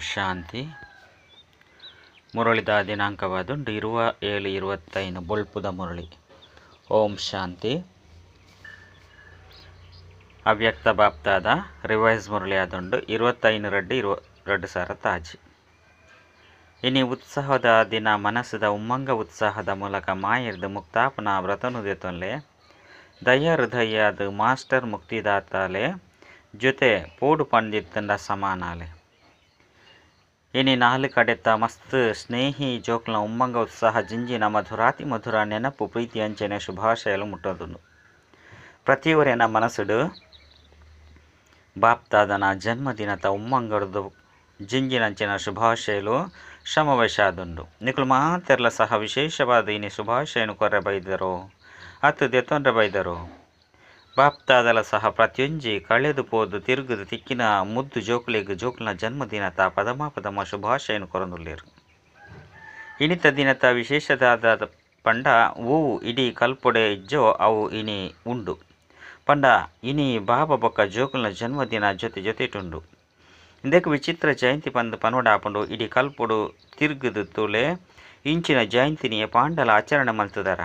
ಶಾಂತಿ. ಮುರಳಿದ ದಿನಾಂಕವಾದುಂಡು ಇರುವ ಏಳು ಇರುವತ್ತೈದು ಬೊಳ್ಪುದ ಮುರಳಿ. ಓಂ ಶಾಂತಿ. ಅವ್ಯಕ್ತ ಬಾಪ್ತಾದ ರಿವೈಸ್ ಮುರಳಿ ಆದುಂಡು ಇರುವತ್ತೈದು ರಡ್ಡು ಇರುವ ರಡ್ಡು ಸಾವಿರ ತಾಜಿ. ಇನಿ ಉತ್ಸಾಹದ ದಿನ ಮನಸ್ಸದ ಉಮ್ಮಂಗ ಉತ್ಸಾಹದ ಮೂಲಕ ಮಾಯಿರ್ದು ಮುಕ್ತಾಪನ ವ್ರತನುದೆತೊನ್ಲೆ ದಯ ಹೃದಯದ ಮಾಸ್ಟರ್ ಮುಕ್ತಿದಾತಾಲೆ ಜೊತೆ ಪೋಡು ಪಂಡಿತ್ತಂಡ ಸಮಾನಾಲೆ. ಇನಿ ನಾಲ್ಕು ಕಡೆತ ಮಸ್ತ್ ಸ್ನೇಹಿ ಜೋಕ್ಲ ಉಮ್ಮಂಗ ಉತ್ಸಾಹ ಜಿಂಜಿನ ಮಧುರಾತಿ ಮಧುರ ನೆನಪು ಪ್ರೀತಿ ಅಂಚನೆ ಶುಭಾಶಯಲು ಮುಟ್ಟೋದುಂಡು. ಪ್ರತಿಯೊರೆನ ಮನಸ್ಸುಡು ಬಾಪ್ತಾದನ ಜನ್ಮದಿನದ ಉಮ್ಮಂಗಡ್ದು ಜಿಂಜಿನಂಚಿನ ಶುಭಾಶಯಲು ಶ್ರಮವಶಾದುಂಡು ನಿಕುಲು ಮಾತೆರ್ಲ ಸಹ ವಿಶೇಷವಾದ ಇನಿ ಶುಭಾಶಯನು ಕೊರ್ರೆ ಬೈದರು? ಅತ್ತು ಬಾಪ್ತಾದಲ ಸಹ ಪ್ರತಿಯೊಂಜಿ ಕಳೆದು ಪೋದು ತಿರುಗುದು ತಿಕ್ಕಿನ ಮುದ್ದು ಜೋಕುಲೆಗ್ ಜೋಕುಲ್ನ ಜನ್ಮದಿನತ ಪದಮ ಪದಮ ಶುಭಾಶಯನು ಕೊರೊಂದುಲ್ಲೇರು. ಇಣಿತ ದಿನತ ವಿಶೇಷದಾದ ಪಂಡ ಹೂವು ಇಡೀ ಕಲ್ಪೊಡೆ ಇಜ್ಜೋ ಅವು ಇನಿ ಉಂಡು. ಪಂಡ ಇನಿ ಬಾಬ ಬೊಕ್ಕ ಜೋಕುಲ್ನ ಜನ್ಮದಿನ ಜೊತೆ ಜೊತೆಟುಂಡು. ಇಂದಕ್ಕೆ ವಿಚಿತ್ರ ಜಯಂತಿ ಪಂದು ಪನೋಡ ಆಪುಂಡು ಇಡೀ ಕಲ್ಪೊಡು ತಿರುಗದು ತೂಲೆ ಇಂಚಿನ ಜಯಂತಿನಿಯ ಪಾಂಡಲ ಆಚರಣೆ ಮಲ್ತದಾರ.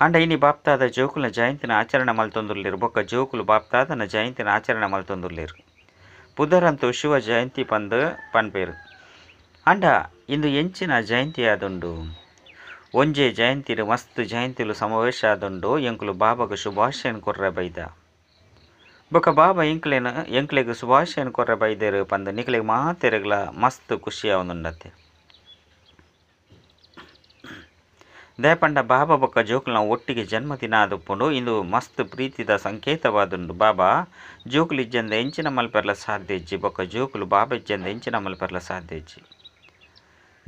ಅಂಡ ಇನಿ ಬಾಪ್ತಾದ ಜೋಕುಲ್ನ ಜಯಂತಿನ ಆಚರಣೆ ಮಲ್ತೊಂದುಲ್ಲೆರ್ ಬೊಕ್ಕ ಜೋಕುಲು ಬಾಪ್ತಾದನ ಜಯಂತಿನ ಆಚರಣೆ ಮಲ್ತೊಂದುಲ್ಲೆರ್ ಬುಧರಂತು ಶಿವ ಜಯಂತಿ ಪಂದ್ ಪನ್ಪೇರು. ಅಂಡ, ಇಂದು ಎಂಚಿನ ಜಯಂತಿ ಆದುಂಡು? ಒಂಜೆ ಜಯಂತಿರು ಮಸ್ತ್ ಜಯಂತಿಲು ಸಮಾವೇಶ ಆದುಂಡು? ಎಂಕುಲು ಬಾಬಾಗ ಶುಭಾಶಯನ್ ಕೊರ್ರೆ ಬೈದ. ಬೊಕ ಬಾಬಾ ಎಂಕ್ಲೆನ, ಎಂಕ್ಲೆಗ್ ಶುಭಾಶಯನ್ ಕೊರ್ರೆ ಬೈದರು ಪಂದ್ ನಿಕ್ಲೆಗ್ ಮಾತೆರೆಗ್ಲ ಮಸ್ತ್ ಖುಷಿ ಆವೊಂದುಂಡತ್ತೆ ದಯಪಂಡ ಬಾಬಾ ಬೊಕ್ಕ ಜೋಕುಲ್ನ ಒಟ್ಟಿಗೆ ಜನ್ಮದಿನ ಆದುಪ್ಪುಂಡು ಇಂದು ಮಸ್ತ್ ಪ್ರೀತಿದ ಸಂಕೇತವಾದುಂಡು ಬಾಬಾ. ಜೋಕುಲು ಇಜ್ಜಂದ ಎಂಚಿನ ಮಲ್ಪೆರ್ಲ ಸಾಧ್ಯ ಇಜ್ಜಿ, ಬೊಕ್ಕ ಜೋಕುಲು ಬಾಬಾ ಇಜ್ಜಂದ ಎಂಚಿನ ಮಲ್ಪೆರ್ಲ ಸಾಧ್ಯ ಇಜ್ಜಿ.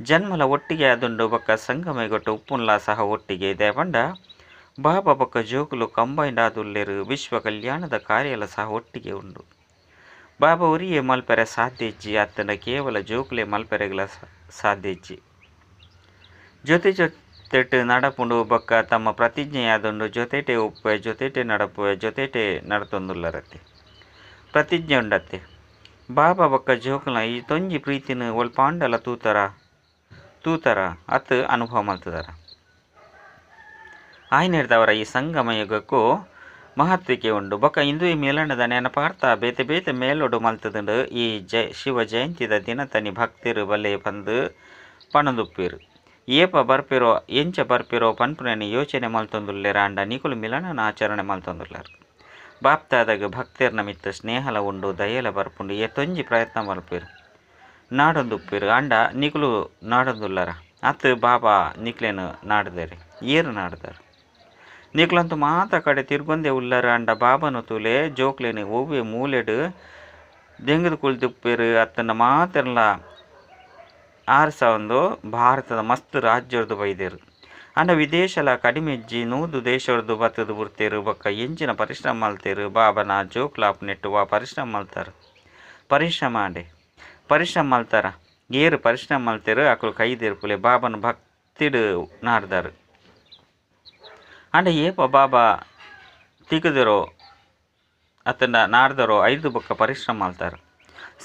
ಜನ್ಮಲ ಒಟ್ಟಿಗೆ ಆದುಂಡು ಬೊಕ್ಕ ಸಂಗಮೆಗೊಟ್ಟು ಉಪ್ಪುನ್ಲ ಸಹ ಒಟ್ಟಿಗೆ. ದಯಪಂಡ ಬಾಬಾ ಬೊಕ್ಕ ಜೋಕುಲು ಕಂಬೈಂಡ್ ಆದುಲ್ಲೆರು ವಿಶ್ವ ಕಲ್ಯಾಣದ ಕಾರ್ಯಲ ಸಹ ಒಟ್ಟಿಗೆ ಉಂಡು. ಬಾಬಾ ಉರಿಯೇ ಮಲ್ಪೆರೆ ಸಾಧ್ಯ ಇಜ್ಜಿ ಅತ್ತನ ಕೇವಲ ಜೋಕುಲೆ ಮಲ್ಪರೆಗಳ ಸಾಧ್ಯ ಇಜ್ಜಿ. ಜೊತೆ ಜೊತೆಟ್ ನಡಪುಂಡು ಬೊಕ್ಕ ತಮ್ಮ ಪ್ರತಿಜ್ಞೆಯಾದುಂಡು ಜೊತೆಟೆ ಉಪ್ಪೆ, ಜೊತೆಟೆ ನಡಪುವೆ, ಜೊತೆಟೆ ನಡತೊಂದುಲ್ಲರತ್ತೆ. ಪ್ರತಿಜ್ಞೆ ಉಂಡತ್ತೆ ಬಾಬಾ ಬೊಕ್ಕ ಜೋಕುಲ್ನ ಈ ತೊಂಜಿ ಪ್ರೀತಿನ ಒಲ್ ಪಾಂಡಲ ತೂತರ ತೂತರ ಅತ್ ಅನುಭವ ಮಲ್ತದರ. ಆಯ್ನೆಡ್ದವರ ಈ ಸಂಗಮ ಯುಗಕ್ಕೂ ಮಹತ್ವಿಕೆ ಉಂಡು. ಬೊಕ್ಕ ಇಂದು ಈ ಮೇಲಣ್ಣದ ನೆನಪಾರ್ಥ ಬೇತೆ ಬೇತೆ ಮೇಲೊಡು ಮಲ್ತದಂಡು ಈ ಜಯ ಶಿವ ಜಯಂತಿದ ದಿನ ತನಿ ಭಕ್ತಿರು ಬಲೆ ಬಂದು ಪಣದುಪ್ಪೇರು. ಏಪ ಬರ್ಪಿರೋ, ಎಂಚ ಬರ್ಪಿರೋ ಪನ್ಪುನೆನೆ ಯೋಚನೆ ಮಲ್ತೊಂದುಲ್ಲೆರ ಅಂಡ ನಿಕುಲು ಮಿಲನನ ಆಚರಣೆ ಮಲ್ತೊಂದುಲ್ಲರ್. ಬಾಪ್ತಾದಾಗ ಭಕ್ತಿರ್ನ ಮಿತ್ತ ಸ್ನೇಹಲ ಉಂಡು, ದಯಲ ಬರ್ಪುಂಡು ಏ ತೊಂಜಿ ಪ್ರಯತ್ನ ಮಲ್ಪೇರು ನಾಡೊಂದುಪ್ಪೇರು ಅಂಡ ನಿಕುಲು ನಾಡೊಂದುಲ್ಲರ. ಅತ್ ಬಾಬಾ ನಿಕ್ಲೇನು ನಾಡದೇರಿ, ಏರು ನಾಡ್ದಾರು. ನಿಕ್ಲಂತು ಮಾತ ಕಡೆ ತಿರ್ಗೊಂದೆ ಉಲ್ಲರ ಅಂಡ ಬಾಬನು ತುಲೆ, ಜೋಕ್ಲೇನೆ ಒವ್ವೆ ಮೂಲೆಡು, ದೆಂಗದು ಅತ್ತನ್ನ ಅತ್ತನ ಆರ್ಸ ಒಂದು ಭಾರತದ ಮಸ್ತ್ ರಾಜ್ಯರ್ದು ಬೈದೇರು ಅಂಡ ವಿದೇಶಲ ಕಡಿಮೆ ಇಜ್ಜಿ ನೂದು ದೇಶರ್ದು ಬತ್ತದು ಬುರ್ತೇರು, ಬೊಕ್ಕ ಎಂಚಿನ ಪರಿಶ್ರಮ ಮಲ್ತೇರು, ಬಾಬನ ಜೋಕ್ಲಾಪ್ ನೆಟ್ಟುವ ಪರಿಶ್ರಮ ಮಲ್ತಾರೆ. ಪರಿಶ್ರಮ ಅಂಡೆ ಪರಿಶ್ರಮ ಮಲ್ತಾರ. ಏರು ಪರಿಶ್ರಮ ಮಲ್ತೇರು ಅಕುಲು ಕೈದೇರ್ಪುಲೆ ಬಾಬನ ಭಕ್ತಿಡು ನಾಡ್ದಾರು ಅಂಡ ಏಪ ಬಾಬಾ ತಿಗದಿರೋ ಅತನ ನಾಡ್ದರೋ ಐದು ಬೊಕ್ಕ ಪರಿಶ್ರಮ ಮಲ್ತಾರು.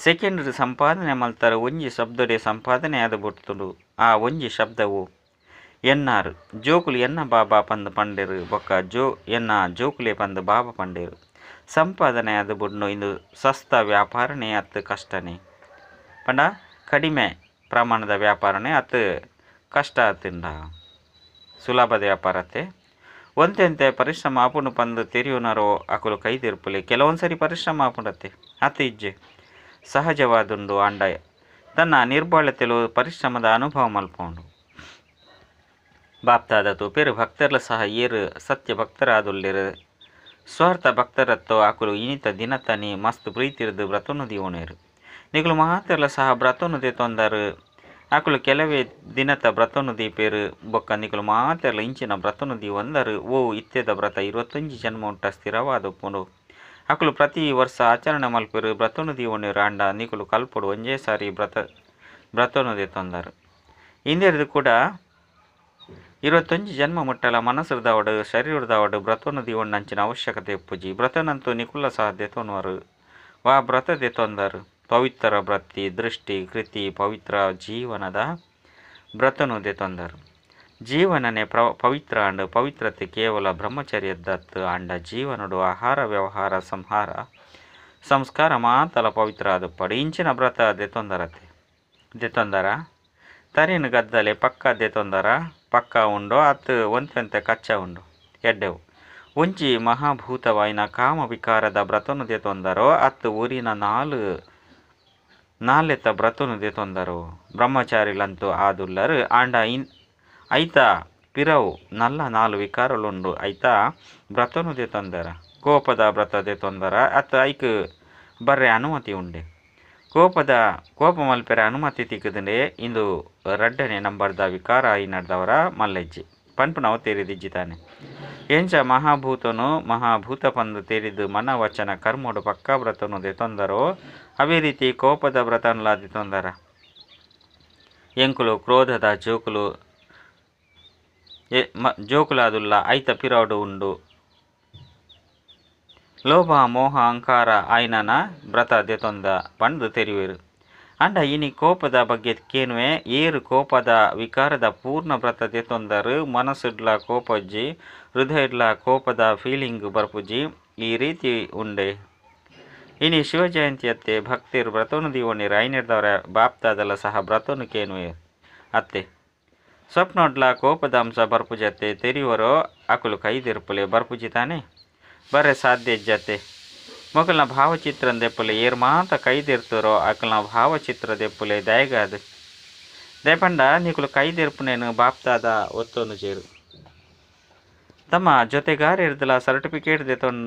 ಸೆಕೆಂಡ್ ಸಂಪಾದನೆ ಮಲ್ತಾರ, ಒಂಜಿ ಶಬ್ದಡೆ ಸಂಪಾದನೆ ಆದ ಬರ್ತುಡು ಆ ಒಂಜಿ ಶಬ್ದವು ಎನ್ನಾರು. ಜೋಕುಲು ಎನ್ನ ಬಾಬಾ ಪಂದ್ ಪಂಡೆರು, ಬೊಕ್ಕ ಜೋ, ಎನ್ನ ಜೋಕುಲೆ ಪಂದ್ ಬಾಬಾ ಪಂಡೆರು. ಸಂಪಾದನೆ ಆದ ಬುಡ್ನು ಇಂದು ಸಸ್ತ ವ್ಯಾಪಾರನೇ ಅತ್ತು ಕಷ್ಟನೇ. ಪಂಡ, ಕಡಿಮೆ ಪ್ರಮಾಣದ ವ್ಯಾಪಾರನೇ ಅತ್ತು ಕಷ್ಟ ಆತಿಂಡ ಸುಲಭದ ವ್ಯಾಪಾರತೆ ಒಂತೆಂತೆ ಪರಿಶ್ರಮ ಆಪುಂಡು ಪಂದು ತೆರಿಯುನರೋ ಅಕುಲು ಕೈದಿರ್ಪುಲೆ. ಕೆಲವೊಂದ್ಸರಿ ಪರಿಶ್ರಮ ಆಪುಂಡತ್ತೆ ಅತ್ತು ಇಜ್ಜೆ. ಸಹಜವಾದುಂಡು ಅಂಡ ತನ್ನ ನಿರ್ಬಳತೆಲು ಪರಿಶ್ರಮದ ಅನುಭವ ಮಲ್ಪುಂಡು ಬಾಪ್ತಾದ ತುಪೇರು ಭಕ್ತರ್ಲ ಸಹ ಏರು ಸತ್ಯ ಭಕ್ತರಾದುಲ್ಲೆರು. ಸ್ವಾರ್ಥ ಭಕ್ತರತ್ತೋ ಆಕುಲು ಇನಿತ ದಿನತನಿ ಮಸ್ತ್ ಪ್ರೀತಿರ್ದು ಬ್ರತನು ಉಣೇರು ನಿಗುಲು ಮಹಾತೆರ್ಲ ಸಹ ವ್ರತನುದಿ ತೊಂದರು. ಆಕುಲು ಕೆಲವೇ ದಿನತ ಬ್ರತನು ದೀಪೇರು ಬೊಕ್ಕ ನಿಗುಲು ಮಾತೆರ್ಲ ಇಂಚಿನ ವ್ರತನುದಿ ಒಂದರು. ಓ ಇತ್ತೆದ ವ್ರತ ಇರುವತ್ತೊಂಜಿ ಜನ್ಮ ಉಂಟ ಸ್ಥಿರವಾದ ಉಪ್ಪುಂಡು ಅಕುಲು ಪ್ರತಿ ವರ್ಷ ಆಚರಣೆ ಮಲ್ಪೆರು ವ್ರತನುದಿ ಉಣ್ಣೆರು ಅಂಡ ನಿಕುಲು ಕಲ್ಪೊಡು ಒಂಜೇ ಸಾರಿ ವ್ರತ ವ್ರತನುದಿ ತೊಂದರು ಇಂದೆರ್ದು ಕೂಡ ಇರುವತ್ತೊಂಜಿ ಜನ್ಮ ಮುಟ್ಟಲ ಮನಸ್ಸುರ್ದವಡು ಶರೀರದವಡು ವ್ರತನುದಿ ಉಣ್ಣಂಚಿನ ಅವಶ್ಯಕತೆ ಉಪ್ಪುಜಿ ವ್ರತನಂತೂ ನಿಕುಲ ಸಹ ದೆತೊನುವರು ವಾ ವ್ರತ ದೆತೊಂದರು ಪವಿತ್ರ ವೃತ್ತಿ ದೃಷ್ಟಿ ಕೃತಿ ಪವಿತ್ರ ಜೀವನದ ಬ್ರತನು ದೆತೊಂದರು ಜೀವನನೆ ಪವಿತ್ರ ಅಂಡ್ ಪವಿತ್ರತೆ ಕೇವಲ ಬ್ರಹ್ಮಚರ್ಯದತ್ತು ಅಂಡ ಜೀವನಡು ಆಹಾರ ವ್ಯವಹಾರ ಸಂಹಾರ, ಸಂಸ್ಕಾರ ಮಾತಲ ಪವಿತ್ರ ಅದು ಪಡೀಂಚಿನ ವ್ರತ ಅದೇ ತೊಂದರತೆ. ಅದೇ ದೆತೊಂದರ ತರಿನ ಗದ್ದಲೆ ಪಕ್ಕ ದೆತೊಂದರ ಪಕ್ಕ ಉಂಡು, ಅತ್ ಒಂತೆಂತೆ ಕಚ್ಚ ಉಂಡು. ಎಡ್ಡೆವು. ಒಂಜಿ ಮಹಾಭೂತವಾಯಿನ ಕಾಮ ವಿಕಾರದ ಬ್ರತನು ದೆತೊಂದರೋ ಅತ್ ಊರಿನ ನಾಲು, ನಾಲೆತ್ತ ಬ್ರತನು ದೆತೊಂದರು ಬ್ರಹ್ಮಚಾರಿಲಂತೂ ಆದುಲ್ಲರು ಆಂಡ ಇನ್ ಐತ ಪಿರವು, ನಲ್ಲ ನಾಲು ವಿಕಾರಲುಂಡು ಐತ ಬ್ರತನು ದೆತೊಂದರ ಕೋಪದ ಬ್ರತ ತೊಂದರ, ಅತ್ತ ಐಕ್ ಬರ್ರೆ ಅನುಮತಿ ಉಂಡೆ. ಕೋಪದ, ಕೋಪ ಮಲ್ಪೆರ ಅನುಮತಿ ತಿಕ್ಕದಂಡೆ, ಇಂದು ರಡ್ಡನೆ ನಂಬರ್ದ ವಿಕಾರ ಈ ನಡೆದವರ ಮಲ್ಲೆಜ್ಜಿ. ನಾವು ತೇರಿದಿಜ್ಜಿತಾನೆ. ಎಂಚ ಮಹಾಭೂತನು ಮಹಾಭೂತ ಪಂದು ತೇರಿದು ಮನ ವಚನ ಕರ್ಮೋಡು ಪಕ್ಕ ವ್ರತನು ದೆತೊಂದರೋ ಅವೇ ರೀತಿ ಕೋಪದ ವ್ರತನ್ಲ ತೊಂದರ. ಎಂಕುಲು, ಕ್ರೋಧದ ಜೋಕುಲು ಜೋಕುಲಾದುಲ್ಲ ಐತ ಪಿರವಡು ಉಂಡು. ಲೋಭ, ಮೋಹ, ಅಹಂಕಾರ, ಆಯ್ನನ ವ್ರತ ದೆತೊಂದ ಬಂದು ತೆರೆಯುವರು ಅಂಡ ಇನಿ ಕೋಪದ ಬಗ್ಗೆ ಕೇನುವೆ, ಏರು ಕೋಪದ ವಿಕಾರದ ಪೂರ್ಣ ವ್ರತ ದೆತೊಂದರು ಮನಸ್ಸುಡ್ಲ ಕೋಪಜ್ಜಿ, ಹೃದಯಡ್ಲ ಕೋಪದ ಫೀಲಿಂಗ್ ಬರ್ಪುಜಿ ಈ ರೀತಿ ಉಂಡೆ. ಇನಿ ಶಿವಜಯಂತಿಯತ್ತೆ ಭಕ್ತಿರು ವ್ರತನು ದೀವಣಿರು ಐನಿರ್ದವರ ಬಾಪ್ತಾದಲ್ಲ ಸಹ ವ್ರತನು ಕೇನುವೆ ಅತ್ತೆ. ಸ್ವಪ್ನೊಡ್ಲ ಕೋಪದಾಂಸ ಬರ್ಪುಜತೆ ತೆರಿಯುವರೋ ಅಕುಲು ಕೈದಿರ್ಪುಲೆ ಬರ್ಪುಜಿ ತಾನೆ ಬರೆ ಸಾಧ್ಯ ಜತೆ ಮೊಕಲ್ನ ಭಾವಚಿತ್ರ ದೆಪ್ಪುಲೆ ಏರ್ ಮಾತ ಕೈದಿರ್ತರೋ ಅಕಲ್ನ ಭಾವಚಿತ್ರ ದೆಪ್ಪುಲೆ ದಯಗಾದು. ದಯಪಂಡ ನೀಕುಲು ಕೈದಿರ್ಪುನೇನು ಬಾಪ್ತಾದ ಒತ್ತೊಂದು ಜೇರು. ತಮ್ಮ ಜೊತೆಗಾರ ಇರ್ದಲ ಸರ್ಟಿಫಿಕೇಟ್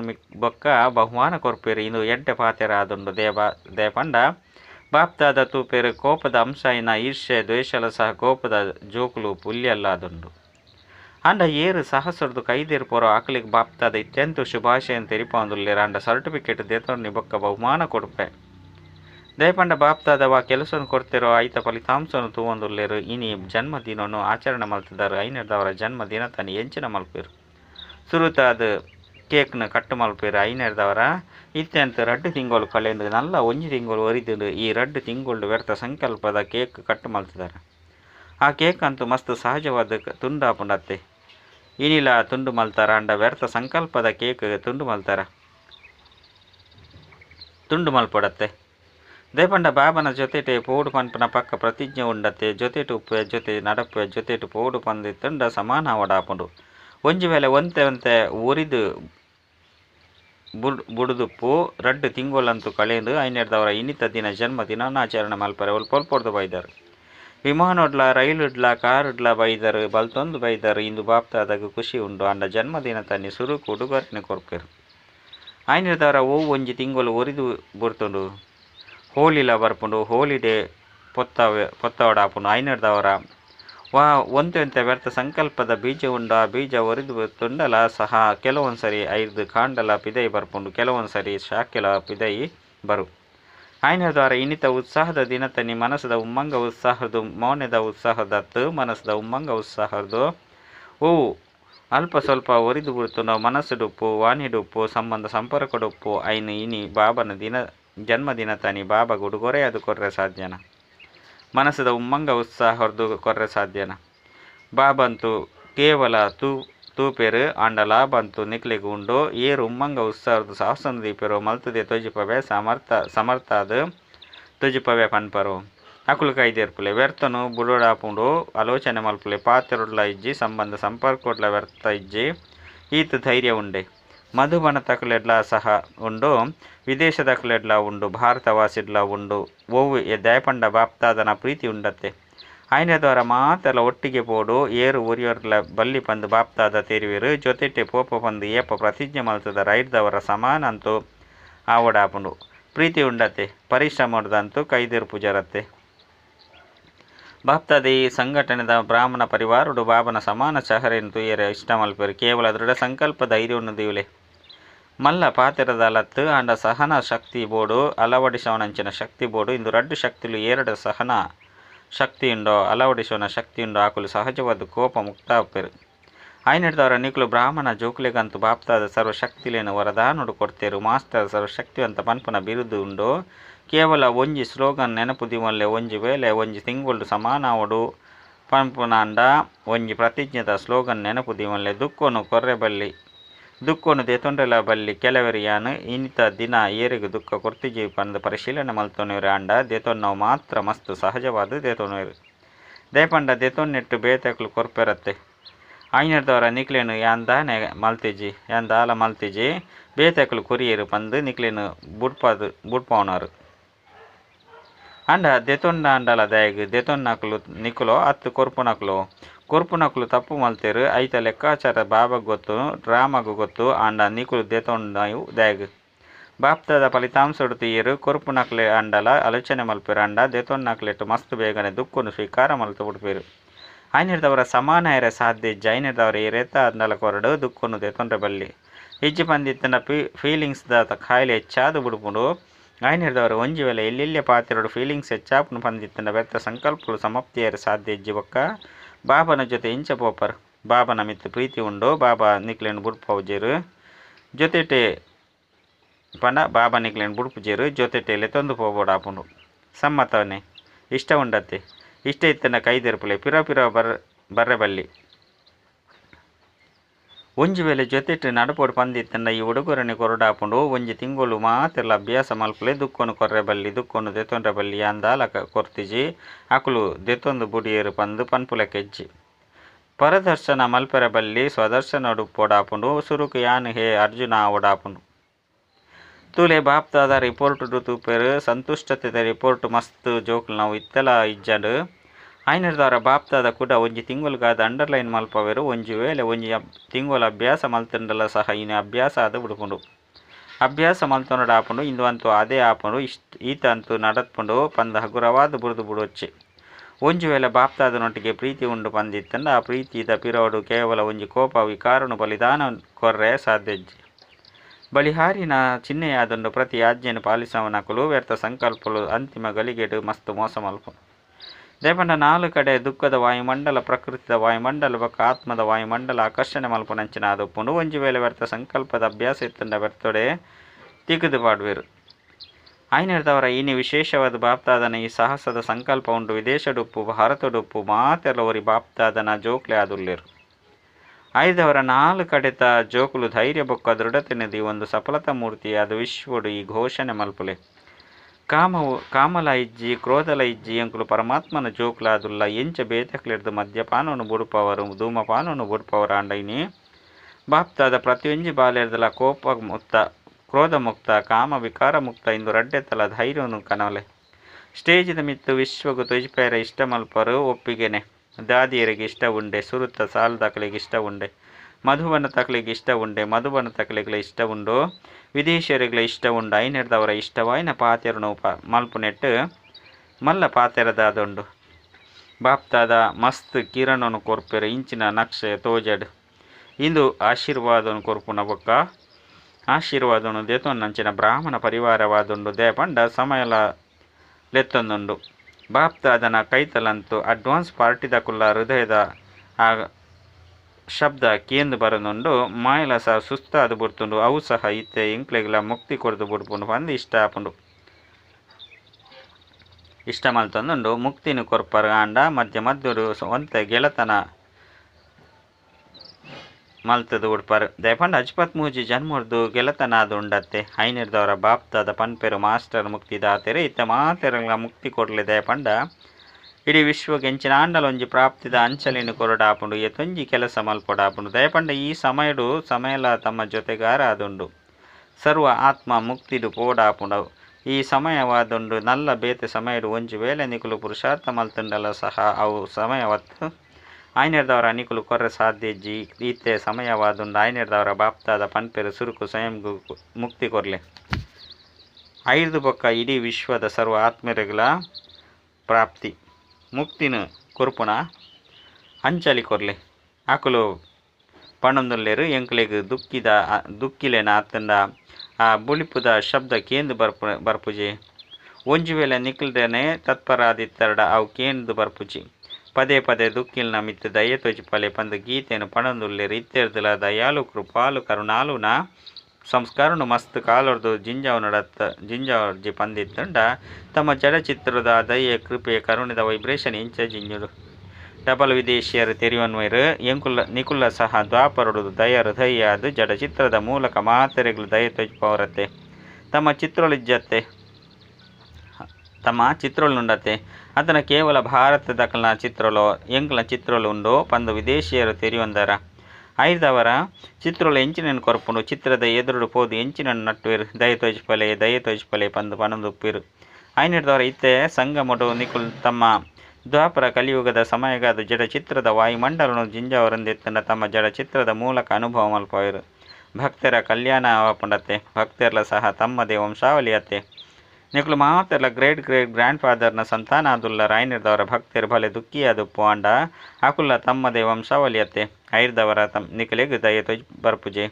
ಮಿಕ್ ಬೊಕ್ಕ ಬಹುಮಾನ ಕೊರ್ಪೇರು ಇಂದು ಎಡ್ಡೆ ಪಾತೆರ ಆದುಂಡು ದೇವ ದಯಪಂಡ ಬಾಪ್ತಾದ ತೂಪೇರು ಕೋಪದ ಅಂಶ ಇನ ಈರ್ಷ್ಯೆ, ದ್ವೇಷಲ ಸಹ ಕೋಪದ ಜೋಕುಲು ಪುಲ್ಯಲ್ಲ ಆದುಂಡು ಅಂಡ ಏರು ಸಹಸ್ರದು ಪೊರ ಆಕಲಿಗೆ ಬಾಪ್ತಾದ ಇತ್ಯಂತ ಶುಭಾಶಯನ್ ತೆರಿಪೊಂದುಲ್ಲೇರ ಅಂಡ ಸರ್ಟಿಫಿಕೇಟ್ ದೇತೊಂಡು ನಿಬಕ್ಕ ಬಹುಮಾನ ಕೊಡುಪೆ. ದಯಪಂಡ ಬಾಪ್ತಾದವ ಕೆಲಸವನ್ನು ಕೊಡ್ತಿರೋ ಆಯ್ತ ಫಲಿತಾಂಶವನ್ನು ತೂವೊಂದುಲ್ಲೇರು ಇನಿ ಜನ್ಮದಿನವನ್ನು ಆಚರಣೆ ಮಲ್ತಿದ್ದಾರೆ ಐನರ್ದವರ ಜನ್ಮದಿನ ತನಿ ಎಂಚಿನ ಮಲ್ಪಿರು. ಸುರುತಾದ ಕೇಕ್ನ ಕಟ್ಟು ಮಲ್ಪೇರು ಐನರ್ದವರ. ಇತ್ಯಂತ ರಡ್ಡು ತಿಂಗಳು ಕಳೆಂದು ನಲ್ಲ ಒಂಜಿ ತಿಂಗಳು ಒರಿದುಂಡು, ಈ ರಡ್ಡು ತಿಂಗಳು ವ್ಯರ್ಥ ಸಂಕಲ್ಪದ ಕೇಕ್ ಕಟ್ ಮಲ್ತಿದ್ದಾರೆ ಆ ಕೇಕ್ ಅಂತೂ ಮಸ್ತ್ ಸಹಜವಾದ ತುಂಡಾಪುಂಡತ್ತೆ ಇನಿಲ ತುಂಡು ಮಲ್ತಾರ ಅಂಡ ವ್ಯರ್ಥ ಸಂಕಲ್ಪದ ಕೇಕ್ ತುಂಡು ಮಲ್ತಾರ. ತುಂಡು ಮಲ್ಪಡತ್ತೆ. ದೇಪಂಡ ಬಾಬನ ಜೊತೆಟೆ ಪೋಡು ಪನ್ಪನ ಪಕ್ಕ ಪ್ರತಿಜ್ಞೆ ಉಂಡತ್ತೆ, ಜೊತೆಟು ಉಪ್ಪೆ, ಜೊತೆ ನಡಪೆ ಜೊತೆಟು ಪೋಡು ಪಂದಿ ತುಂಡ ಸಮಾನ ಒಡಾಪುಂಡು ಒಂಜಿ ವೇಳೆ ಒಂತೆ ಒಂತೆ ಉರಿದು ಬುಡ್, ಬುಡುದುಪ್ಪು, ರಡ್ಡು ತಿಂಗಳಂತೂ ಕಳೆದು ಐನೆರ್ದವರ ಇನ್ನಿತ ದಿನ ಜನ್ಮದಿನ ಆಚರಣೆ ಮಲ್ಪರೆ ಒಲ್ ಪೊಲ್ಪೊಡ್ದು ಬೈದರು. ವಿಮಾನೊಡ್ಲ, ರೈಲುಡ್ಲ, ಕಾರುಡ್ಲ ಬೈದರು, ಬಲ್ತೊಂದು ಬೈದರು, ಇಂದು ಬಾಪ್ತಾದಾಗ ಖುಷಿ ಉಂಡು, ಅಂಡ ಜನ್ಮದಿನ ತನ್ನಿ ಸುರುಕು ಉಡುಗೊರೆನೆ ಕೊರ್ಪರು. ಐನೆರ್ದವರ ಓವು ಒಂಜಿ ತಿಂಗಳು ಒರಿದು ಬರ್ತುಂಡು, ಹೋಲಿಲ ಬರ್ಪುಂಡು, ಹೋಲಿಡೇ ಪೊತ್ತ ಪೊತ್ತವಡಾಪುಂಡು ಐನೆರ್ದವರ ವಾ, ಒಂದಂತೆ ವ್ಯರ್ಥ ಸಂಕಲ್ಪದ ಬೀಜ ಉಂಡ ಆ ಬೀಜ ಒರಿದು ತುಂಡಲ ಸಹ. ಕೆಲವೊಂದು ಸರಿ ಐದು ಕಾಂಡಲ ಪಿದೈ ಬರ್ಪುಂಡು, ಕೆಲವೊಂದು ಸರಿ ಶಾಕೆಲ ಪಿದೈ ಬರು. ಆಯ್ನದ್ವಾರ ಇನಿತ ಉತ್ಸಾಹದ ದಿನತನಿ, ಮನಸ್ಸದ ಉಮ್ಮಂಗ ಉತ್ಸಾಹದ್ದು ಉತ್ಸಾಹದ ತು, ಮನಸ್ಸದ ಉಮ್ಮಂಗ ಉತ್ಸಾಹದ ಓ ಅಲ್ಪ ಸ್ವಲ್ಪ ಒರಿದು ಬಿಡ್ತು ಮನಸ್ಸುಡುಪ್ಪು ವಾಣಿಡುಪ್ಪು ಸಂಬಂಧ ಸಂಪರ್ಕಡುಪ್ಪು ಐನು, ಇನಿ, ಬಾಬನ ದಿನ ಜನ್ಮದಿನ ತನಿ ಬಾಬಾ ಉಡುಗೊರೆ ಅದು ಕೊರ್ರೆ ಸಾಧ್ಯನ. ಮನಸ್ಸದ ಉಮ್ಮಂಗ ಉತ್ಸಾಹ ಹೊರದು ಕೊರ್ರೆ ಸಾಧ್ಯನ. ಬಾಬಂತು ಕೇವಲ ತೂ, ತೂಪೆರು, ಆಂಡಲ ಬಂತು, ನಿಕ್ಲಿಗೆ ಉಂಡು, ಏರು ಉಮ್ಮಂಗ ಉತ್ಸಾಹದ ಸಾಹಸನ ದೀಪೆರು, ಮಲ್ತದೆ ತೊಜಿಪವೆ, ಸಮರ್ಥ, ಸಮರ್ಥಾದ ತೊಜಿಪವೆ ಪನ್ಪರು. ಅಕುಲು ಕೈದೇರ್ಪುಲೆ, ವ್ಯರ್ಥನು ಬುಡೋಡಾಪುಂಡು ಆಲೋಚನೆ ಮಲ್ಪುಲೆ, ಪಾತ್ರೊಡ್ಲ ಇಜ್ಜಿ, ಸಂಬಂಧ ಸಂಪರ್ಕೊಡ್ಲ ವ್ಯರ್ಥ ಇಜ್ಜಿ, ಈತ ಧೈರ್ಯ ಉಂಡೆ. ಮಧುಬನ ತಕಲೆಡ್ಲ ಸಹ ಉಂಡು ವಿದೇಶದ ಕಲೆಡ್ಲ ಉಂಡು, ಭಾರತವಾಸಿಡ್ಲ ಉಂಡು ಓವು ಎ ದಯಪಂಡ ಬಾಪ್ತಾದನ ಪ್ರೀತಿ ಉಂಡತ್ತೆ. ಆಯ್ನದವರ ಮಾತೆಲ್ಲ ಒಟ್ಟಿಗೆ ಪೋಡು, ಏರು ಉರಿಯೋರ್ಲ ಬಲ್ಲಿ ಪಂದು ಬಾಪ್ತಾದ ತೆರಿವೇರು ಜೊತೆಟೆ ಪೋಪ ಪಂದು ಏಪ ಪ್ರತಿಜ್ಞೆ ಮಲ್ತದ ರೈಡ್ದವರ ಸಮಾನ ಅಂತೂ ಆವಡಾಪುಂಡು. ಪ್ರೀತಿ ಉಂಡತ್ತೆ ಪರಿಶ್ರಮ ಕೈದಿರ್ ಪೂಜರತ್ತೆ. ಬಾಪ್ತಾದ ಈ ಸಂಘಟನೆದ ಬ್ರಾಹ್ಮಣ ಪರಿವಾರುಡು, ಬಾಬನ ಸಮಾನ ಚಹರೆಯನ್ನು ಏರ ಇಷ್ಟ ಮಲ್ಪರು ಕೇವಲ ದೃಢ ಸಂಕಲ್ಪ ಧೈರ್ಯವನ್ನು ದಿವಲೆ ಮಲ್ಲ ಪಾತೆರದ ಲತ್ತು ಆಂಡ ಸಹನ ಶಕ್ತಿ ಬೋಡು ಅಳವಡಿಸವನಂಚಿನ ಶಕ್ತಿ ಬೋಡು, ಇಂದು ರಡ್ಡು ಶಕ್ತಿಲು ಎರಡು ಸಹನ ಶಕ್ತಿ ಉಂಡೋ ಅಳವಡಿಸೋನ ಶಕ್ತಿ ಉಂಡು ಆಕುಲು ಸಹಜವಾದ ಕೋಪ ಮುಕ್ತ ಅಪ್ಪೆರು ಆಯ್ನಿಡ್ದವರ ನಿಕ್ಲು ಬ್ರಾಹ್ಮಣ ಜೋಕುಲೆಗಂತೂ ಬಾಪ್ತಾದ ಸರ್ವಶಕ್ತಿಲೇನು ವರದಾನುಡು ಕೊಡ್ತೇರು. ಮಾಸ್ಟರ್ ಸರ್ವಶಕ್ತಿವಂತ ಪನ್ಪನ ಬಿರುದು ಉಂಡು. ಕೇವಲ ಒಂಜಿ ಸ್ಲೋಗನ್ ನೆನಪುದಿವೊಲ್ಲೆ ಒಂಜಿ ವೇಳೆ, ಒಂಜಿ ತಿಂಗುಳು ಸಮಾನವಡು ಪಂಪುನಾಂಡ ಒಂಜಿ ಪ್ರತಿಜ್ಞದ ಸ್ಲೋಗನ್ ನೆನಪುದಿವೊಲ್ಲೆ ದುಕ್ಕೊನು ಕೊರ್ರೆ ಬಲ್ಲಿ. ದುಕ್ಕೊನು ದೇತೊಂಡಲ ಬಲ್ಲಿ ಕೆಲವೆರಿಯಾನ್ ಇನಿತ ದಿನ ಏರೆಗ್ ದುಃಖ ಕೊರ್ತಿಜಿ ಪಂದ್ ಪರಿಶೀಲನೆ ಮಲ್ತೊನೆವ್ರೆ ಆಂಡ ದೇತೊನ್ನವು ಮಾತ್ರ ಮಸ್ತ್ ಸಹಜವಾದ ದೆತೊನೆವ್ರೆ ದಯಪಂಡ ದೇತೊನ್ನೆಟ್ಟು ಬೇತೆಕ್ಲು ಕೊರ್ಪೆರತ್ತೆ. ಆಯ್ನಡ್ದವರ ನಿಕ್ಲೇನು ಯಾಂದಾನೆ ಮಲ್ತಿಜಿ, ಯಾಂದಾಲ ಮಲ್ತಿಜಿ, ಬೇತೆಕ್ಲು ಕೊರಿಯೆರ್ ಪಂದ್ ನಿಕ್ಲೇನು ಬುಡ್ಪದು, ಬುಡ್ಪವನರು. ಅಂಡ ದೆತೊಂಡ ಅಂಡಲ ದಾಯೆಗ್ ದೆತೊನ್ನಕ್ಲು ನಿಕ್ಲೋ, ಅತ್ತು ಕೊರ್ಪುನಕ್ಲು. ಕೊರ್ಪುನಕ್ಲು ತಪ್ಪು ಮಲ್ತೆರ್. ಐತ ಲೆಕ್ಕಾಚಾರ ಬಾಬಗ್ ಗೊತ್ತು, ಡ್ರಾಮಾಗು ಗೊತ್ತು ಆಂಡ ನಿಕುಲು ದೆತೊಂಡವು ದಯಗ್. ಬಾಪ್ತದ ಫಲಿತಾಂಶಡು ತೀಯರು ಕೊರ್ಪುನಕ್ಲೆ ಅಂಡಲ ಆಲೋಚನೆ ಮಲ್ಪೆರು. ಅಂಡ ದೆತೊನ್ನಕ್ಲೆಟ್ಟು ಮಸ್ತ್ ಬೇಗನೆ ದುಕ್ಕುನು ಸ್ವೀಕಾರ ಮಲ್ತು ಬಿಡ್ಪೇರು ಐನಿರ್ದವರ ಸಮಾನ ಎರೆ ಸಾಧ್ಯ ಇಜ್ಜ. ಈ ರೇತ ಅಂದಲ ಕೊರಡು, ದುಕ್ಕುನು ದೇತೊಂಡ್ರೆ ಬಲ್ಲಿ. ಹೆಜ್ಜೆ ಪಂದಿತ್ತನ ಪಿ ಫೀಲಿಂಗ್ಸ್ ದ ಕಾಯಿಲೆ ಹೆಚ್ಚಾದು ಬಿಡ್ಬಿಡು ಐನಿರ್ದವರ ಒಂಜಿ ವೇಳೆ ಎಲ್ಲೆಲ್ಲೇ ಪಾತಿರಡು ಫೀಲಿಂಗ್ಸ್ ಹೆಚ್ಚಾಪುನು ಪಂದಿತ್ತನ ವ್ಯರ್ಥ ಸಂಕಲ್ಪಗಳು ಸಮಾಪ್ತಿಯರ ಸಾಧ್ಯ ಹೆಜ್ಜೆ ಬೊಕ್ಕ. ಬಾಬನ ಜೊತೆ ಇಂಚ ಪೋಪರ್. ಬಾಬನ ಮಿತ್ತು ಪ್ರೀತಿ ಉಂಡು. ಬಾಬಾ ನಿಕ್ಲೆನ್ ಬುಡ್ಪವುಜೇರು ಜೊತೆಟೆ ಪಂಡ ಬಾಬಾ ನಿಕ್ಲೆನ್ ಬುಡ್ಪುಜೇರು ಜೊತೆಟೆ ಲೆತೊಂದು ಪೋಬೋಡಾಪುಂಡು ಸಮ್ಮತವನೆ. ಇಷ್ಟ ಉಂಡತ್ತೆ. ಇಷ್ಟ ಇತ್ತನ ಕೈದೆರ್ಪುಲೆ ಪಿರ ಪಿರೋ ಬರ್, ಬರ್ರೆ ಬಲ್ಲಿ. ಒಂಜಿ ವೇಲೆ ಜೊತೆಟ್ ನಡಪೋಡು ಪಂದಿತ್ತಂಡ ಈ ಉಡುಗೊರೆನೆ ಕೊರಡಾಪುಂಡು ಒಂಜಿ ತಿಂಗಳು ಮಾತೆಲ್ಲ ಅಭ್ಯಾಸ ಮಲ್ಪಲೆ. ದುಕ್ಕೊಂಡು ಕೊರ್ರೆ ಬಲ್ಲಿ ದುಕ್ಕೊಂಡು ದೆತ್ತೊಂಡ್ರೆ ಬಲ್ಲಿ ಅಂದಾಲ ಕೊರ್ತಿಜಿ. ಅಕುಲು ದೆತ್ತೊಂದು ಬುಡಿಯೇರು ಪಂದು ಪನ್ಪುಲ ಕೆಜ್ಜಿ. ಪರದರ್ಶನ ಮಲ್ಪರೆ ಬಲ್ಲಿ ಸ್ವದರ್ಶನ ಉಡುಪೋಡಾಪುಂಡು ಸುರುಕು ಯಾನ್ ಹೇ ಅರ್ಜುನ ಓಡಾಪುಂಡು ತೂಲೆ ಬಾಪ್ತಾದ ರಿಪೋರ್ಟ್ ತೂಪೆರು ಸಂತುಷ್ಟತೆ ರಿಪೋರ್ಟ್ ಮಸ್ತ್ ಜೋಕುಲು ನಾವು ಇತ್ತೆಲ ಇಜ್ಜಂಡು. ಐನರ್ದವರ ಬಾಪ್ತಾದ ಕೂಡ ಒಂಜಿ ತಿಂಗುಲ್ಗಾದ ಅಂಡರ್ಲೈನ್ ಮಲ್ಪವೆರು ಒಂಜಿ ವೇಳೆ ಒಂಜಿ ತಿಂಗುಲ ಅಭ್ಯಾಸ ಮಲ್ತಂಡಲ ಸಹ ಇನ್ನು ಅಭ್ಯಾಸ ಆದ ಬಿಡ್ಕೊಂಡು ಅಭ್ಯಾಸ ಮಲ್ತೊಂಡು ಆಪುಂಡು, ಇಂದು ಅಂತೂ ಅದೇ ಆಪುಂಡು, ಇಷ್ಟು, ಈತ ಅಂತೂ ನಡತ್ಪುಂಡು, ಪಂದ ಹಗುರವಾದ ಬುಡ್ದು ಬುಡೊಚ್ಚಿ. ಒಂಜಿ ವೇಳೆ ಬಾಪ್ತಾದನೊಟ್ಟಿಗೆ ಪ್ರೀತಿ ಉಂಡು ಪಂದಿತ್ತಂಡ, ಆ ಪ್ರೀತಿದ ಪಿರೋಡು ಕೇವಲ ಒಂಜಿ ಕೋಪ, ವಿಕಾರನು, ಬಲಿದಾನ ಕೊರ್ರೆ ಸಾಧ್ಯಜ್ಜಿ. ಬಲಿಹಾರಿನ ಚಿಹ್ನೆಯಾದೊಂದು ಪ್ರತಿ ಆಜ್ಞೆಯನ್ನು ಪಾಲಿಸವನಕಲು ವ್ಯರ್ಥ ಸಂಕಲ್ಪಲು ಅಂತಿಮ ಗಳಿಗೆಡು ಮಸ್ತ್ ಮೋಸ ಮಲ್ಪ ದೇಪಂಡ ನಾಲ್ಕು ಕಡೆ ದುಃಖದ ವಾಯುಮಂಡಲ, ಪ್ರಕೃತಿದ ವಾಯುಮಂಡಲ, ಬೊಕ್ಕ ಆತ್ಮದ ವಾಯುಮಂಡಲ, ಆಕರ್ಷಣೆ ಮಲ್ಪನಂಚಿನ ಅದು ಒಂಜಿ ವೇಳೆ ವ್ಯರ್ಥ ಸಂಕಲ್ಪದ ಅಭ್ಯಾಸ ಇತ್ತಂಡ ವ್ಯರ್ಥೊಡೆ ತಿಗದು ಪಾಡುವೆರು. ಐನರ್ದವರ ಇನಿ ವಿಶೇಷವಾದ ಬಾಪ್ತಾದನ ಈ ಸಾಹಸದ ಸಂಕಲ್ಪ ಉಂಡು. ವಿದೇಶಡುಪ್ಪು ಭಾರತಡುಪ್ಪು ಮಾತೆಲ್ಲವರಿ ಬಾಪ್ತಾದನ ಜೋಕ್ಲೆ ಆದುಲ್ಲಿರು. ಆಯ್ದವರ, ನಾಲ್ಕು ಕಡೆತ ಜೋಕುಲು ಧೈರ್ಯ ಬೊಕ್ಕ ದೃಢತೆನದಿ ಒಂದು ಸಫಲತಾ ಮೂರ್ತಿ ಅದು ವಿಶ್ವಡು ಈ ಘೋಷಣೆ ಮಲ್ಪುಲೆ. ಕಾಮವು ಕಾಮಲ ಇಜ್ಜಿ ಕ್ರೋಧಲ ಇಜ್ಜಿ ಎಂಕುಲು ಪರಮಾತ್ಮನ ಜೋಕ್ಲಾದುಲ್ಲ, ಎಂಚ ಬೇತಕ್ಲೆಡ್ದು ಮದ್ಯಪಾನವನ್ನು ಬುಡುಪವರು, ಧೂಮಪಾನವನ್ನು ಬುಡುಪವರ ಅಂಡೈನಿ ಬಾಪ್ತಾದ ಪ್ರತಿಯೊಂಜಿ ಬಾಲೆರ್ದಲ ಕೋಪ ಮುಕ್ತ ಕ್ರೋಧ ಮುಕ್ತ ಕಾಮ ವಿಕಾರ ಮುಕ್ತ ಇಂದು ರಡ್ಡೆತ್ತಲ ಧೈರ್ಯವನ್ನು ಕನವಲೆ. ಸ್ಟೇಜಿದ ಮಿತ್ತು ವಿಶ್ವಗು ತುಜಿಪೇರ ಇಷ್ಟ ಮಲ್ಪರು ಒಪ್ಪಿಗೆನೆ. ದಾದಿಯರಿಗೆ ಇಷ್ಟ ಉಂಡೆ ಸುರುತ್ತ ಸಾಲು ತಕಲಿಗೆ ಇಷ್ಟ ಉಂಡೆ ಮಧುವನ ತಕ್ಲಿಗೆ ಇಷ್ಟ ಉಂಡೆ, ಮಧುವನ ತಕ್ಲಿಗಳ ಇಷ್ಟ ಉಂಡು. ವಿದೇಶಿಯರಿಗಳ ಇಷ್ಟ ಉಂಡು. ಐನೆಡ್ದವರ ಇಷ್ಟವಾಯಿನ ಪಾತೆರನು ಪ ಮಲ್ಪು ನೆಟ್ಟು ಮಲ್ಲ ಪಾತೆರದಾದೊಂಡು ಬಾಪ್ತಾದ ಮಸ್ತ್ ಕಿರಣನು ಕೊರ್ಪೆರ, ಇಂಚಿನ ನಕ್ಷೆ ತೋಜಡ್. ಇಂದು ಆಶೀರ್ವಾದನು ಕೊರ್ಪುನ ಬೊಕ್ಕ. ಆಶೀರ್ವಾದನು ದೇತೊನ್ನಂಚಿನ ಬ್ರಾಹ್ಮಣ ಪರಿವಾರವಾದುಂಡು. ದೇಪಂಡ ಸಮಯಲ ಲೆತ್ತೊಂದುಂಡು. ಬಾಪ್ತಾದನ ಕೈತಲಂತು ಅಡ್ವಾನ್ಸ್ ಪಾರ್ಟಿದ ಕುಲ್ಲ ಹೃದಯದ ಆ ಶಬ್ದ ಕೇಂದು ಬರನುಂಡು ಮಾಯಲ ಸಹ ಸುಸ್ತಾದ್ ಬುಡ್ತುಂಡು, ಅವು ಸಹ ಇತ್ತೆ ಇಂಕ್ಲೆಗ್ಲ ಮುಕ್ತಿ ಕೊಡ್ದು ಬುಡ್ಪುಂಡು ಒಂದ್ ಇಷ್ಟ ಆಪುಂಡು. ಇಷ್ಟ ಮಲ್ತಂದುಂಡು ಮುಕ್ತಿನ ಕೊರ್ಪರ ಆಂಡ, ಮಧ್ಯ ಮಧ್ಯರು ಒಂತೆ ಗೆಳತನ ಮಲ್ತದು ಉಡ್ಪರ್ ದಯಪಂಡ ಅಜ್ಪತ್ ಮೂಜಿ ಜನ್ಮುರ್ದು ಗೆಲತನಾದ ಉಂಡತ್ತೆ ಐನಿರ್ದವರ ಬಾಪ್ತಾದ ಪನ್ಪೆರು ಮಾಸ್ಟರ್ ಮುಕ್ತಿದಾತೆರೆ, ಇತ್ತ ಮಾತೆರಂಗ ಮುಕ್ತಿ ಕೊಡ್ಲೆ ದಯಪಂಡ ಇಡೀ ಎಂಚಿನ ಆಂಡಲೊಂಜಿ ಪ್ರಾಪ್ತಿದ ಅಂಚಲಿನ ಕೊರಡಾಪುಂಡು ಎತ್ತೊಂಜಿ ಕೆಲಸ ಮಲ್ಪೊಡಾಪುಂಡು. ದಯಪಂಡ ಈ ಸಮಯಡು ಸಮಯಲ ತಮ್ಮ ಜೊತೆಗಾರ ಆದುಂಡು ಸರ್ವ ಆತ್ಮ ಮುಕ್ತಿಡು ಪೋಡಾಪುಂಡು. ಈ ಸಮಯವಾದುಂಡು ನಲ್ಲ ಬೇತೆ ಸಮಯಡು ಒಂಜಿ ವೇಳೆ ನಿಕುಲು ಪುರುಷಾರ್ಥ ಮಲ್ತುಂಡಲ ಸಹ ಅವು ಸಮಯವತ್ತು. ಆಯ್ನೆರ್ದವರ ಅನಿಕುಲು ಕೊರ್ರೆ ಸಾಧ್ಯಜ್ಜಿ ಈತೆ ಸಮಯವಾದುಂಡು ಆಯ್ನೆರ್ದವರ ಬಾಪ್ತಾದ ಪಂಪೆರು ಸುರುಕು ಸ್ವಯಂ ಮುಕ್ತಿ ಕೊರ್ಲೆ. ಐದು ಬೊಕ್ಕ ಇಡೀ ವಿಶ್ವದ ಸರ್ವ ಆತ್ಮೀಯರುಗಳ ಪ್ರಾಪ್ತಿ. ಮುಕ್ತಿನ ಕೊರ್ಪುನ ಅಂಚಲಿ ಕೊರ್ಲೆ. ಆಕುಲು ಪಣೊಂದುಲ್ಲೆರು ಎಂಕ್ಲೆಗ್ ದುಕ್ಕಿದ ದುಕ್ಕಿಲೆನ ಆತಂಡ ಆ, ಬುಳಿಪುದ ಶಬ್ದ ಕೇಂದು ಬರ್ಪು, ಬರ್ಪುಜಿ. ಒಂಜಿ ವೇಳೆ ನಿಕ್ಲ್ದೇನೆ ತತ್ಪರಾದಿತ್ತರಡ ಅವು ಕೇಂದು ಬರ್ಪುಜಿ. ಪದೇ ಪದೇ ದುಃಖಿಲ್ನ ಮಿತ್ತು ದಯೆ ತೊಜಿ ಪಲೆ ಪಂದು ಗೀತೆನು ಪಣೊಂದುಲ್ಲೆರು ಇತ್ತೆರ್ದುಲ ದಯಾಲು ಕೃಪಾಲು ಕರುಣಾಲುನ ಸಂಸ್ಕಾರನು ಮಸ್ತ್ ಕಾಲೊರ್ದು ಜಿಂಜಾವ್ ನಡತ್ತ ಜಿಂಜಾವರ್ಜಿ ಪಂದಿತ್ತಂಡ, ತಮ್ಮ ಜಡಚಿತ್ರದ ದಯೆ ಕೃಪೆ ಕರುಣದ ವೈಬ್ರೇಷನ್ ಇಂಚ ಜಿಂಜುಡು ಡಬಲ್ ವಿದೇಶಿಯರು ತೆರೆಯುವನ್ವಯರು ಎಂಕುಲ್ಲ ನಿಕುಲ್ಲ ಸಹ ದ್ವಾಪರಡು ದಯರು ಜಡ ಚಿತ್ರದ ಮೂಲಕ ಮಾತೆರೆಗಳು ದಯ ತೊಜ್ಪವರತ್ತೆ ತಮ್ಮ ಚಿತ್ರಳಿಜ್ಜತ್ತೆ ತಮ್ಮ ಚಿತ್ರಳುಂಡತೆ ಅದನ್ನು ಕೇವಲ ಭಾರತದಕಲ್ನ ಚಿತ್ರಲೋ, ಎಂಕ್ಲ ಚಿತ್ರలు ಉಂಡು, ಪಂದು ವಿದೇಶಿಯರು ತೆರೆಯೊಂದರ ಐದವರ ಚಿತ್ರಲು ಎಂಚಿನ ಕೊರಪುಂಡು. ಚಿತ್ರದ ಎದುರುಡು ಪೋದು ಎಂಚಿನ ನಟ್ಟುವೆರು. ದಯ ತೋಜ್ಪಲೆ ದಯ ತೋಜ್ಪಲೆ ಪಂದು ಪಣದುಪ್ಪಿರು ಐನಿಡ್ದವರ ಇತ್ತೆ ಸಂಗಮಡು ನಿಕುಲ್ ತಮ್ಮ ದ್ವಾಪರ ಕಲಿಯುಗದ ಸಮಯಗಾದ ಜಡ ಚಿತ್ರದ ವಾಯುಮಂಡಲನು ಜಿಂಜಾವರಂದಿತ್ತನ ತಮ್ಮ ಜಡ ಚಿತ್ರದ ಮೂಲಕ ಅನುಭವ ಮಲ್ಪವಿರು. ಭಕ್ತರ ಕಲ್ಯಾಣ ಪುಂಡತೆ ಭಕ್ತರ್ಲ ಸಹ ತಮ್ಮದೇ ವಂಶಾವಳಿಯತ್ತೆ ನಿಕುಲು ಮಾತೆರ್ಲ ಗ್ರೇಟ್ ಗ್ರೇಟ್ ಗ್ರ್ಯಾಂಡ್ ಫಾದರ್ನ ಸಂತಾನ ಅದುಲ್ಲ ರಾಯನಿರ್ದವರ ಭಕ್ತರು ಭಲೆ ದುಃಖಿಯಾದು ಅಕುಲ ಅಕುಲ್ಲ ತಮ್ಮದೇ ವಂಶಾವಳಿಯತ್ತೆ ಐರ್ದವರ ತಮ್ ನಿಕಲೆಗ್ ದಯ ತೊಜ್ ಬರ್ಪುಜೆ.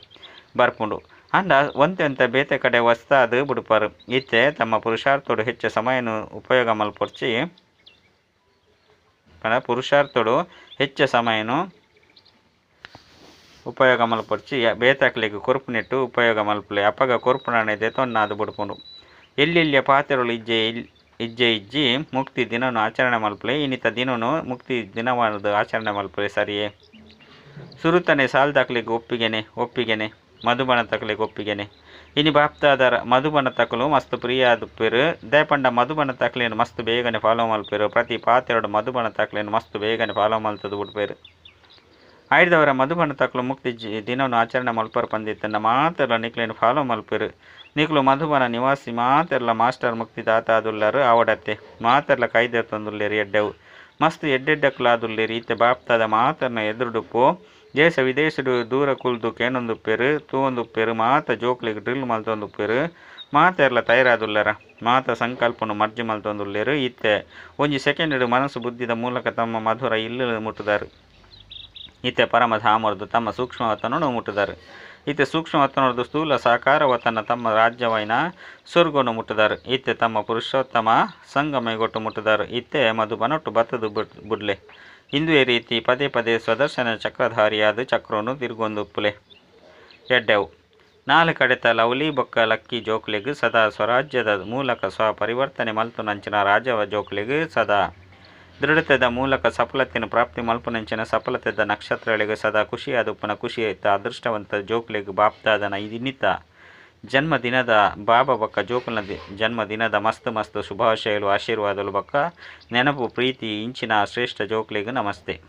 ಬರ್ಪುಂಡು. ಅಂಡ ಒಂತೆಂತ ಬೇತೆ ಕಡೆ ವಸ್ತಾದು ಬುಡುಪರು. ಇತ್ತೆ ತಮ್ಮ ಪುರುಷಾರ್ಥೋಡು ಹೆಚ್ಚು ಸಮಯನು ಉಪಯೋಗ ಮಲ್ಪೊರ್ಚಿ ಪಂಡ ಪುರುಷಾರ್ಥೋಡು ಹೆಚ್ಚು ಸಮಯನು ಉಪಯೋಗ ಮಲ್ಪೊರ್ಚಿ ಬೇತಾಕ್ಲಿಗೆ ಕೊರುಪು ನೆಟ್ಟು ಉಪಯೋಗ ಮಲ್ಪಲಿ ಅಪ್ಪಗ ಕೊರುಪು ನಾಣೆದೆ ತೊನ್ನಾದು ಬುಡುಪುಂಡು. ಎಲ್ಲೆಲ್ಲಿಯ ಪಾತ್ರೆಗಳು ಇಜ್ಜೆ ಇಲ್ ಇಜ್ಜೆ ಇಜ್ಜಿ ಮುಕ್ತಿ ದಿನನು ಆಚರಣೆ ಮಲ್ಪಲೆ. ಇನ್ನಿತ ದಿನನು ಮುಕ್ತಿ ದಿನವಾದ ಆಚರಣೆ ಮಲ್ಪಲೆ ಸರಿಯೇ. ಸುರುತನೆ ದಾಖಲೆಗೆ ಒಪ್ಪಿಗೆನೆ ಒಪ್ಪಿಗೆನೆ. ಮಧುಬನ ತಕಲೆಗೆ ಒಪ್ಪಿಗೆನೆ. ಇನಿ ಬಾಪ್ತಾದರ ಮಧುಬನ ತಕಲು ಮಸ್ತ್ ಪ್ರಿಯ ಆದುಪ್ಪೇರು ದಯಪಂಡ ಮಧುಬನ ತಕಲೆಯನ್ನು ಮಸ್ತ್ ಬೇಗನೆ ಫಾಲೋ ಮಲ್ಪೇರು ಪ್ರತಿ ಪಾತ್ರೆಡು ಮಧುಬನ ತಕಲೆಯನ್ನು ಮಸ್ತ್ ಬೇಗನೆ ಫಾಲೋ ಮಲ್ತದು ಬಿಡ್ಪೇರು ಆಯ್ದವರ ಮಧುಬನ ತಕಲು ಮುಕ್ತಿ ದಿನವನ್ನು ಆಚರಣೆ ಮಲ್ಪರ್ ಪಂದಿತ್ತಂಡ ಮಾತೆರ್ಲ ನಿಕ್ಲೇನು ಫಾಲೋ ಮಲ್ಪೇರು ನಿಕ್ಲು ಮಧುಬನ ನಿವಾಸಿ ಮಾತೆರ್ಲ ಮಾಸ್ಟರ್ ಮುಕ್ತಿ ದಾತ ಆದುಲ್ಲರು ಆವಡತ್ತೆ. ಮಾತೆರ್ಲ ಕೈದೇರ್ ತಂದುಲ್ಲೇರಿ ಎಡ್ಡೆವು. ಮಸ್ತ್ ಎಡ್ಡೆಡ್ಡಕ್ಲಾದುಲ್ಲೇರಿ ರೀತಿ ಬಾಪ್ತಾದ ಮಾತನ್ನ ಎದುರುಡುಪು ದೇಶ ವಿದೇಶಡು ದೂರ ಕುಲ್ದು ಕೇನೊಂದುಪ್ಪೇರು, ತೂವೊಂದುಪ್ಪೇರು, ಮಾತ ಜೋಕ್ಲಿಗೆ ಡ್ರಿಲ್ ಮಲ್ತೊಂದುಪ್ಪೇರು ಮಾತೆರ್ಲ ತಯಾರಾದುಲ್ಲರ ಮಾತ ಸಂಕಲ್ಪನು ಮರ್ಜಿ ಮಲ್ತೊಂದುಲ್ಲೇರು ಇತ್ತೆ, ಒಂಜಿ ಸೆಕೆಂಡ್ ಮನಸ್ಸು ಬುದ್ಧಿದ ಮೂಲಕ ತಮ್ಮ ಮಧುರ ಇಲ್ಲು ಇತ್ತೆ ಈತೆ ಪರಮಧಾಮರದು ತಮ್ಮ ಸೂಕ್ಷ್ಮವತನನು ಮುಟ್ಟುದಾರು. ಈತೆ ಸೂಕ್ಷ್ಮವತನರದು ಸ್ಥೂಲ ಸಾಕಾರವತನ ತಮ್ಮ ರಾಜ್ಯವೈನ ಸ್ವರ್ಗವನ್ನು ಮುಟ್ಟುದಾರು. ಈತೆ ತಮ್ಮ ಪುರುಷೋತ್ತಮ ಸಂಗಮೈಗೊಟ್ಟು ಮುಟ್ಟುದಾರು. ಈತೆ ಮಧುಬನೊಟ್ಟು ಬತ್ತದು ಬುಡ್ ಬುಡ್ಲೆ. ಇಂದುವೆ ರೀತಿ ಪದೇ ಪದೇ ಸ್ವದರ್ಶನ ಚಕ್ರಧಾರಿಯಾದ ಚಕ್ರವನ್ನು ತಿರುಗೊಂದುಪ್ಪುಲೆ ಎಡ್ಡೆವು. ನಾಲ್ಕು ಕಡೆತ ಲವ್ಲಿ ಬೊಕ್ಕ ಲಕ್ಕಿ ಜೋಕ್ಲೆಗ್ ಸದಾ ಸ್ವರಾಜ್ಯದ ಮೂಲಕ ಸ್ವಪರಿವರ್ತನೆ ಮಲ್ತು ನಂಚಿನ ರಾಜವ ಜೋಕ್ಲೆಗ್ ಸದಾ ದೃಢತೆದ ಮೂಲಕ ಸಫಲತೆಯನ್ನು ಪ್ರಾಪ್ತಿ ಮಲ್ಪನಂಚಿನ ಸಫಲತೆದ ನಕ್ಷತ್ರಗಳಿಗೆ ಸದಾ ಖುಷಿಯಾದ ಉಪ್ಪನ ಖುಷಿಯಾಯಿತ ಅದೃಷ್ಟವಂತ ಜೋಕ್ಲಿಗೆ ಬಾಪ್ತಾದನ ಇನ್ನಿತ ಜನ್ಮದಿನದ ಬಾಬಾ ಬಕ್ಕ ಜೋಕುಲ್ನ ಜನ್ಮದಿನದ ಮಸ್ತ್ ಮಸ್ತ್ ಶುಭಾಶಯಲು ಆಶೀರ್ವಾದಲು ಬಕ್ಕ. ನೆನಪು, ಪ್ರೀತಿ, ಇಂಚಿನ ಶ್ರೇಷ್ಠ ಜೋಕ್ಲೆಗ್ ನಮಸ್ತೆ.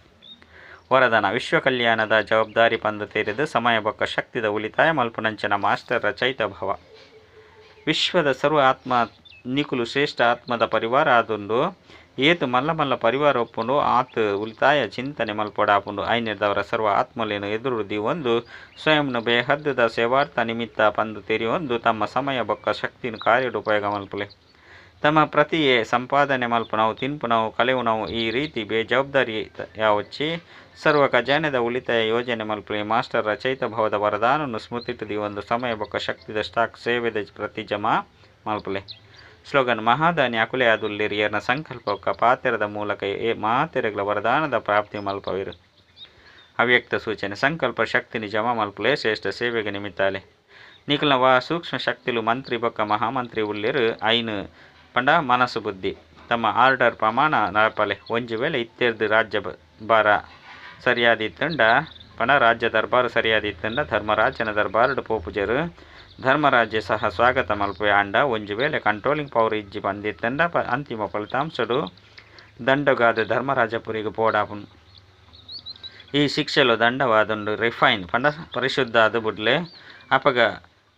ವರದನ, ವಿಶ್ವ ಕಲ್ಯಾಣದ ಜವಾಬ್ದಾರಿ ಪಂದ ತೆರೆದು ಸಮಯ ಬಕ್ಕ ಶಕ್ತಿದ ಉಳಿತಾಯ ಮಲ್ಪನಂಚನ ಮಾಸ್ಟರ್ ರಚಯಿತ ಭವ. ವಿಶ್ವದ ಸರ್ವ ಆತ್ಮ ನಿಕುಲು ಶ್ರೇಷ್ಠ ಆತ್ಮದ ಪರಿವಾರ ಆದುಂಡು ಏತು ಮಲ್ಲ ಮಲ್ಲ ಪರಿವಾರ ಒಪ್ಪುಂಡು, ಆತ ಉಳಿತಾಯ ಚಿಂತನೆ ಮಲ್ಪಡಾಪುಂಡು. ಐನಿರ್ದವರ ಸರ್ವ ಆತ್ಮಲೇನು ಎದುರುದಿ ಒಂದು, ಸ್ವಯಂನ ಬೇಹದ್ದದ ಸೇವಾರ್ಥ ನಿಮಿತ್ತ ಪಂದು ತೆರಿಯೊಂದು ತಮ್ಮ ಸಮಯ ಬೊಕ್ಕ ಶಕ್ತಿನ ಕಾರ್ಯಡು ಉಪಯೋಗ ಮಲ್ಪಲೆ. ತಮ್ಮ ಪ್ರತಿಯೇ ಸಂಪಾದನೆ ಮಲ್ಪು ತಿನ್ಪುನವು ತಿನ್ಪು ನಾವು ಕಲೆವು ನಾವು ಈ ರೀತಿ ಬೇಜವಾಬ್ದಾರಿ ಯಾವಚ್ಚಿ, ಸರ್ವ ಖಜಾನೆದ ಉಳಿತಾಯ ಯೋಜನೆ ಮಲ್ಪಲೆ. ಮಾಸ್ಟರ್ ರಚಯಿತ ಭವದ ವರದಾನನ್ನು ಸ್ಮೃತಿಟ್ಟದಿ ಒಂದು, ಸಮಯ ಬೊಕ್ಕ ಶಕ್ತಿದ ಸ್ಟಾಕ್ ಸೇವೆದ ಪ್ರತಿ ಜಮಾ ಮಲ್ಪುಲೆ. ಸ್ಲೋಗನ್ ಮಹಾದಾನಿ ಅಕುಲೆ ಆದುಲ್ಲಿರಿಯರ್ನ ಸಂಕಲ್ಪಕ್ಕ ಪಾತೆರದ ಮೂಲಕ ಏ ಮಾತೆರೆಗಳ ವರದಾನದ ಪ್ರಾಪ್ತಿ ಮಲ್ಪವಿರು. ಅವ್ಯಕ್ತ ಸೂಚನೆ, ಸಂಕಲ್ಪ ಶಕ್ತಿನಿ ಜಮಾ ಮಲ್ಪುಲೆ ಶ್ರೇಷ್ಠ ಸೇವೆಗೆ ನಿಮಿತ್ತಾಲೆ. ನಿಖಲ್ನ ವಾ, ಸೂಕ್ಷ್ಮ ಶಕ್ತಿಲು ಮಂತ್ರಿ ಬೊಕ್ಕ ಮಹಾಮಂತ್ರಿ ಉಳ್ಳಿರು ಐನು ಪಂಡ ಮನಸ್ಸು ಬುದ್ಧಿ. ತಮ್ಮ ಆರ್ಡರ್ ಪ್ರಮಾಣ ನಡಪಲೆ ಒಂಜಿ ವೇಳೆ ಇತ್ತೆರ್ದು ರಾಜ್ಯ ಬಾರ ಸರಿಯಾದಿತ್ತಂಡ ಪಣ ರಾಜ್ಯ ದರ್ಬಾರು ಸರಿಯಾದಿತ್ತಂಡ, ಧರ್ಮರಾಜನ ದರ್ಬಾರ್ಡು ಪೋಪುಜರು ಧರ್ಮರಾಜ್ಯ ಸಹ ಸ್ವಾಗತ ಮಲ್ಪೆ ಆಂಡ ಒಂಜಿ ವೇಳೆ ಕಂಟ್ರೋಲಿಂಗ್ ಪವರ್ ಇಜ್ಜಿ ಬಂದಿತ್ತಂಡ ಅಂತಿಮ ಫಲಿತಾಂಶಡು ದಂಡಗಾದ ಧರ್ಮರಾಜಪುರಿಗೆ ಪೋಡಾಪುನ್. ಈ ಶಿಕ್ಷೆಲು ದಂಡವಾದುಂಡು ರಿಫೈನ್ ಪಂಡ ಪರಿಶುದ್ಧ ಆದ ಬುಡ್ಲೆ ಅಪಗ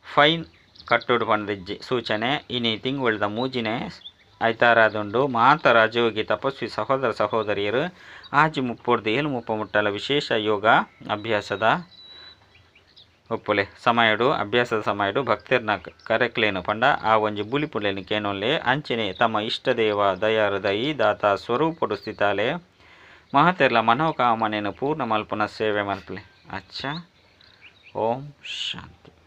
ಫೈನ್ ಕಟ್ಟುಡು ಪಂದಿಜ್ಜಿ ಸೂಚನೆ, ಇನಿ ತಿಂಗುಳ್ದ ಮೂಜಿನೆ ಐತಾರಾದುಂಡು ಮಾತ ರಾಜಯೋಗಿ ತಪಸ್ವಿ ಸಹೋದರ ಸಹೋದರಿಯರು ಆಜಿ ಮುಪ್ಪೊಡ್ದು ಏಳು ಮುಪ್ಪ ಮುಟ್ಟಲ ವಿಶೇಷ ಯೋಗ ಅಭ್ಯಾಸದ ಒಪ್ಪುಲೆ. ಸಮಯಡು, ಅಭ್ಯಾಸದ ಸಮಯಡು, ಭಕ್ತೆರ್ನ ಕರೆಕ್ಲೇನು. ಪಂಡ, ಆ ಒಂಜಿ ಬುಲಿಪುಲೆನು ಕೇನೊಲ್ಲೆ. ಅಂಚನೆ ತಮ್ಮ ಇಷ್ಟದೇವ ದಯಾರು ದಯಿ ದಾತ ಸ್ವರೂಪಡು ಸ್ಥಿತಾಲೆ. ಮಹತೆರ್ಲ ಮನೋಕಾಮನೆಯನ್ನು ಪೂರ್ಣ ಮಲ್ಪುನ ಸೇವೆ ಮಲ್ಪಲೆ. ಅಚ್ಚ. ಓಂ ಶಾಂತಿ.